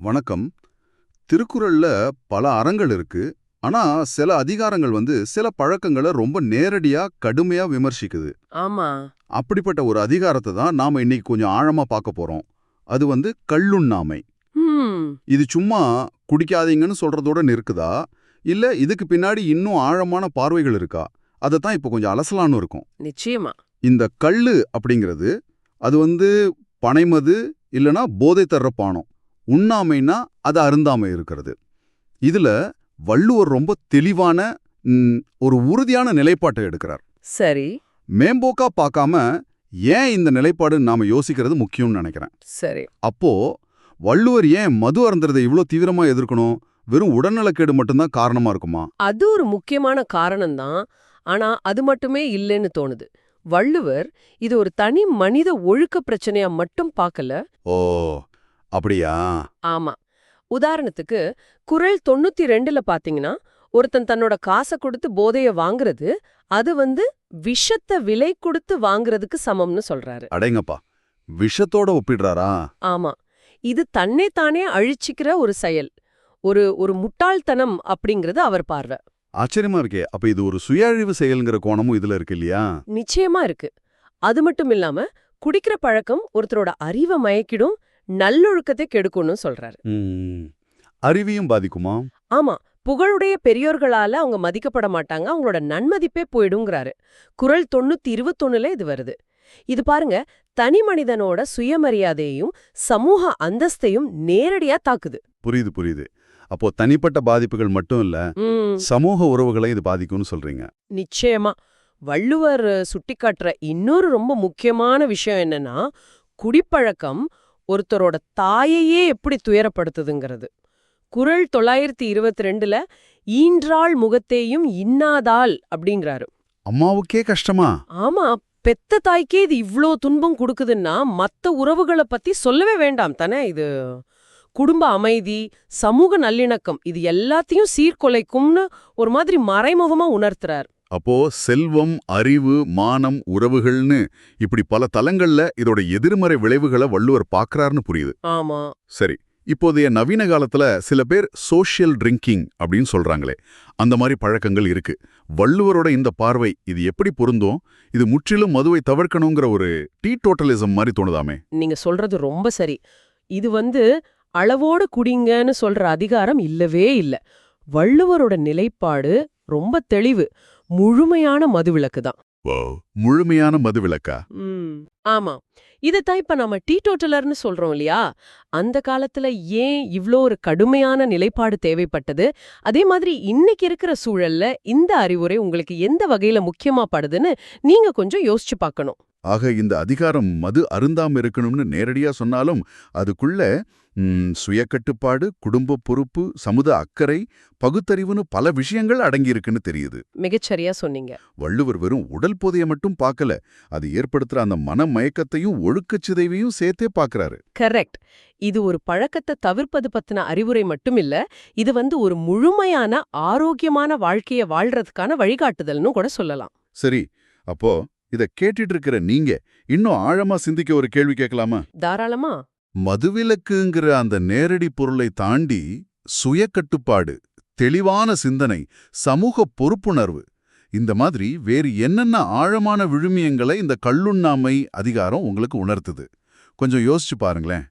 வணக்கம். திருக்குறள்ல பல அறங்கள் இருக்கு. ஆனா சில அதிகாரங்கள் வந்து சில பழக்கங்களை ரொம்ப நேரடியா கடுமையா விமர்சிக்குது. ஆமா. அப்படிப்பட்ட ஒரு அதிகாரத்தை தான் நாம இன்னைக்கு கொஞ்சம் ஆழமா பார்க்க போறோம். அது வந்து கள்ளுண்ணாமை இது சும்மா குடிக்காதீங்கன்னு சொல்றதோட நிற்குதா? இல்ல இதுக்கு பின்னாடி இன்னும் ஆழமான பார்வைகள் இருக்கா? அதை தான் இப்போ கொஞ்சம் அலசலான்னு இருக்கும். நிச்சயமா. இந்த கள்ளு அப்படிங்கிறது அது வந்து பனைமது இல்லனா போதை தர்ற பானம். உண்ணாமைனா அது அருந்தாமை இருக்கிறது. இதுல வள்ளுவர் ரொம்ப தெளிவான ஒரு உறுதியான நிலைப்பாட்டை எடுக்கிறார். சரி. மேம்போக்கா பார்க்காம ஏன் இந்த நிலைப்பாடு நாம யோசிக்கிறது முக்கியம்னு நினைக்கிறேன். சரி. அப்போ வள்ளுவர் ஏன் மது அருந்துறதை இவ்ளோ தீவிரமா எதிர்க்கணும்? வெறும் உடல்நலக்கேடு மட்டும்தான் காரணமா இருக்குமா? அது ஒரு முக்கியமான காரணம்தான். ஆனா அது மட்டுமே இல்லைன்னு தோணுது. வள்ளுவர் இது ஒரு தனி மனித ஒழுக்க பிரச்சனையா மட்டும் பார்க்கல. ஓ அப்படியா? ஆமா. உதாரணத்துக்கு குறள் தொண்ணூத்தி ரெண்டுல பாத்தீங்கன்னா ஒருத்தன் தன்னோட காசை கொடுத்து போதைய வாங்குறது அது வந்து விஷத்தை விலை கொடுத்து வாங்குறதுக்கு சமம்னு சொல்றாரு. அடேங்கப்பா. விஷத்தோட ஒப்பிடுறாரா? ஆமா. இது தன்னை தானே அழிச்சிக்கிற ஒரு செயல். ஒரு ஒரு முட்டாள்தனம் அப்படிங்கிறது அவர் பார்வை. ஆச்சரியமா இருக்கே. அப்ப இது ஒரு சுயஅழிவு செயல்ங்கிற கோணமும் இதுல இருக்கு இல்லையா? நிச்சயமா இருக்கு. அது மட்டும் இல்லாம குடிக்கிற பழக்கம் ஒருத்தரோட அறிவை மயக்கிடும் நல்லொழுக்கத்தை கெடுக்கும்னு சொல்றாரு. அறிவியும் பாதிக்குமா? ஆமா. புகழுடைய பெரியோர்களால அவங்க மதிக்கப்பட மாட்டாங்க. அவங்களோட நன்மதிப்பே போயிடுங்கிறாரு குறள் தொண்ணூத்தி இருபத்தொன்னுல இது வருது. இது பாருங்க தனி மனிதனோட சுயமரியாதையையும் சமூக அந்தஸ்தையும் நேரடியா தாக்குது. புரியுது புரியுது. அப்போ தனிப்பட்ட பாதிப்புகள் மட்டும் இல்ல சமூக உறவுகளை இது பாதிக்கும்னு சொல்றீங்க. நிச்சயமா. வள்ளுவர் சுட்டிக்காட்டுற இன்னொரு ரொம்ப முக்கியமான விஷயம் என்னன்னா குடிப்பழக்கம் ஒருத்தரோட தாயையே எப்படி துயரப்படுத்துதுங்கிறது. குறள் தொள்ளாயிரத்தி இருபத்தி ரெண்டுல ஈன்றாள் முகத்தேயும் இன்னாதாள் அப்படிங்கிறாரு. அம்மாவுக்கே கஷ்டமா? ஆமா பெத்த தாய்க்கே இது இவ்ளோ துன்பம் கொடுக்குதுன்னா மத்த உறவுகளை பத்தி சொல்லவே வேண்டாம் தானே இது? குடும்ப அமைதி சமூக நல்லிணக்கம் இது எல்லாத்தையும் சீர்குலைக்கும்னு ஒரு மாதிரி மறைமுகமா உணர்த்துறார். அப்போ செல்வம் அறிவு மானம் உறவுகள்னு இப்படி பல தலங்கள்ல இதோட எதிர்மறை விளைவுகளை வள்ளுவர் பார்க்கறாருன்னு புரியுது. ஆமா. சரி இப்போதைய நவீன காலத்துல சில பேர் சோஷியல் ட்ரிங்கிங் அப்படின்னு சொல்றாங்களே அந்த மாதிரி பழக்கங்கள் இருக்கு. வள்ளுவரோட இந்த பார்வை இது எப்படி பொருந்தும்? இது முற்றிலும் மதுவை தவிர்க்கணுங்கிற ஒரு டீ டோட்டலிசம் மாதிரி தோணுதாமே? நீங்க சொல்றது ரொம்ப சரி. இது வந்து அளவோட குடிங்கன்னு சொல்ற அதிகாரம் இல்லவே இல்ல. வள்ளுவரோட நிலைப்பாடு ரொம்ப தெளிவு. முழுமையான மதுவிலக்கு தான். முழுமையான மது விலக்கா ம். ஆமா. இதைத்தான் இப்ப நம்ம டீ டோட்டலர்னு சொல்றோம் இல்லையா? அந்த காலத்துல ஏன் இவ்ளோ ஒரு கடுமையான நிலைப்பாடு தேவைப்பட்டது? அதே மாதிரி இன்னைக்கு இருக்கிற சூழல்ல இந்த அறிவுரை உங்களுக்கு எந்த வகையில முக்கியமா படுதுன்னு நீங்க கொஞ்சம் யோசிச்சு பார்க்கணும். ஆக இந்த அதிகாரம் மது அருந்தாம இருக்கணும்னு நேரடியா சொன்னாலும் அதுக்குள்ள சுயக்கட்டுப்பாடு குடும்ப பொறுப்பு சமுத அக்கறை பகுத்தறிவுன்னு பல விஷயங்கள் அடங்கியிருக்குன்னு தெரியுது. மிகச்சரியா சொன்னீங்க. வள்ளுவர் வெறும் உடல் போதைய மட்டும் பார்க்கல அது ஏற்படுத்துற அந்த மன மயக்கத்தையும் ஒழுக்கச் சிதைவையும் சேர்த்தே பார்க்கறாரு. கரெக்ட். இது ஒரு பழக்கத்தை தவிர்ப்பது பத்தின அறிவுரை மட்டும் இல்ல இது வந்து ஒரு முழுமையான ஆரோக்கியமான வாழ்க்கைய வாழ்றதுக்கான வழிகாட்டுதல்னு கூட சொல்லலாம். சரி அப்போ இத கேட்டுட்டு இருக்கிற நீங்க இன்னும் ஆழமா சிந்திக்க ஒரு கேள்வி கேட்கலாமா? தாராளமா. மதுவிலக்குங்கிற அந்த நேரடி பொருளை தாண்டி சுயக்கட்டுப்பாடு தெளிவான சிந்தனை சமூக பொறுப்புணர்வு இந்த மாதிரி வேறு என்னென்ன ஆழமான விழுமியங்களை இந்த கள்ளுண்ணாமை அதிகாரம் உங்களுக்கு உணர்த்துது? கொஞ்சம் யோசிச்சு பாருங்களேன்.